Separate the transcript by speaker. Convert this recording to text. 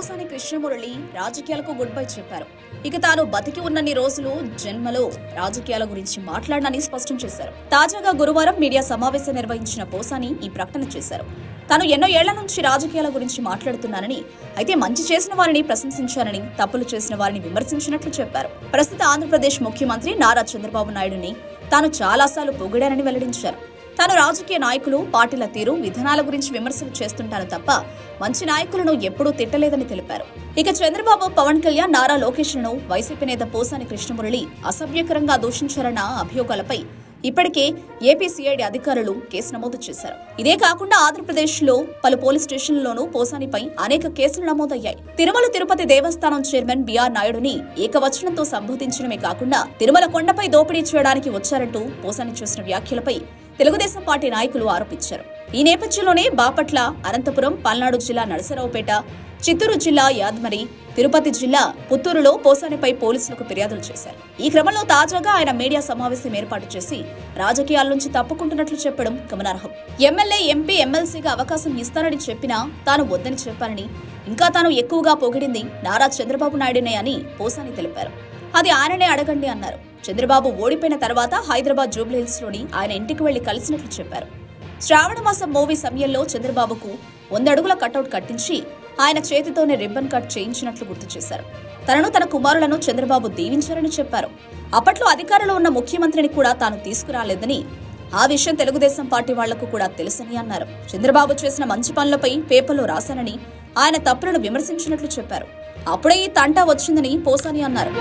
Speaker 1: పోసాని కృష్ణమురళి రాజకీయాలకు good bye చెప్పారు. ఇక తాను బతికి ఉన్నన్ని రోజులు జన్మలో రాజకీయాల గురించి మాట్లాడనని స్పష్టం చేశారు. తాజాగా గురువారం మీడియా సమావేశం నిర్వహించిన పోసాని ఈ ప్రకటన చేశారు. తాను ఎన్నో ఏళ్ళ నుంచి రాజకీయాల గురించి మాట్లాడుతున్నానని అయితే మంచి చేసిన వారిని ప్రశంసించానని తప్పులు చేసిన వారిని విమర్శించినట్లు చెప్పారు. ప్రస్తుత ఆంధ్రప్రదేశ్ ముఖ్యమంత్రి నారా చంద్రబాబు నాయుడుని తాను చాలాసార్లు పొగిడానని వెల్లడించారు. తాను రాజకీయ నాయకులు పార్టీల తీరు విధానాల గురించి విమర్శలు చేస్తుంటాను తప్ప మంచి నాయకులను ఎప్పుడూ తిట్టలేదని తెలిపారు. ఇక చంద్రబాబు పవన్ కళ్యాణ్ నారా లోకేష్లను వైసీపీ నేత పోసాని కృష్ణమురళి అసభ్యకరంగా దూషించారన్న అభియోగాలపై ఇప్పటికే ఏపీ సిఐడి అధికారులు కేసు నమోదు చేశారు. ఇదే కాకుండా ఆంధ్రప్రదేశ్లో పలు పోలీస్ స్టేషన్లలోనూ పోసానిపై అనేక కేసులు నమోదయ్యాయి. తిరుమల తిరుపతి దేవస్థానం చైర్మన్ బిఆర్ నాయుడుని ఏకవచనంతో సంబోధించడమే కాకుండా తిరుమల కొండపై దోపిడీ చేయడానికి వచ్చారంటూ పోసాని చేసిన వ్యాఖ్యలపై తెలుగుదేశం పార్టీ నాయకులు ఆరోపించారు. ఈ నేపథ్యంలోనే బాపట్ల అనంతపురం పల్నాడు జిల్లా నరసరావుపేట చిత్తూరు జిల్లా యాద్మరి తిరుపతి జిల్లా పుత్తూరులో పోసానిపై పోలీసులకు ఫిర్యాదులు చేశారు. ఈ క్రమంలో తాజాగా ఆయన మీడియా సమావేశం ఏర్పాటు చేసి రాజకీయాల నుంచి తప్పుకుంటున్నట్లు చెప్పడం గమనార్హం. ఎమ్మెల్యే ఎంపీ ఎమ్మెల్సీగా అవకాశం ఇస్తానని చెప్పినా తాను వద్దని చెప్పానని ఇంకా తాను ఎక్కువగా పొగిడింది నారా చంద్రబాబు నాయుడునే అని పోసాని తెలిపారు. అది ఆయననే అడగండి అన్నారు. చంద్రబాబు ఓడిపోయిన తర్వాత హైదరాబాద్ జూబ్లీహిల్స్లోని ఆయన ఇంటికి వెళ్ళి కలిసినట్లు చెప్పారు. శ్రావణ మాసం మూవీ సమయంలో చంద్రబాబుకు వంద అడుగుల కటౌట్ కట్టించి ఆయన చేతితోనే రిబ్బన్ కట్ చేయించినట్లు గుర్తు చేశారు. తనను తన కుమారులను చంద్రబాబు దీవించారని చెప్పారు. అప్పట్లో అధికారంలో ఉన్న ముఖ్యమంత్రిని కూడా తాను తీసుకురాలేదని ఆ విషయం తెలుగుదేశం పార్టీ వాళ్ళకు కూడా తెలుసని అన్నారు. చంద్రబాబు చేసిన మంచి పనులపై పేపర్లో రాశానని ఆయన తప్పులను విమర్శించినట్లు చెప్పారు. అప్పుడే ఈ తంటా వచ్చిందని పోసాని అన్నారు.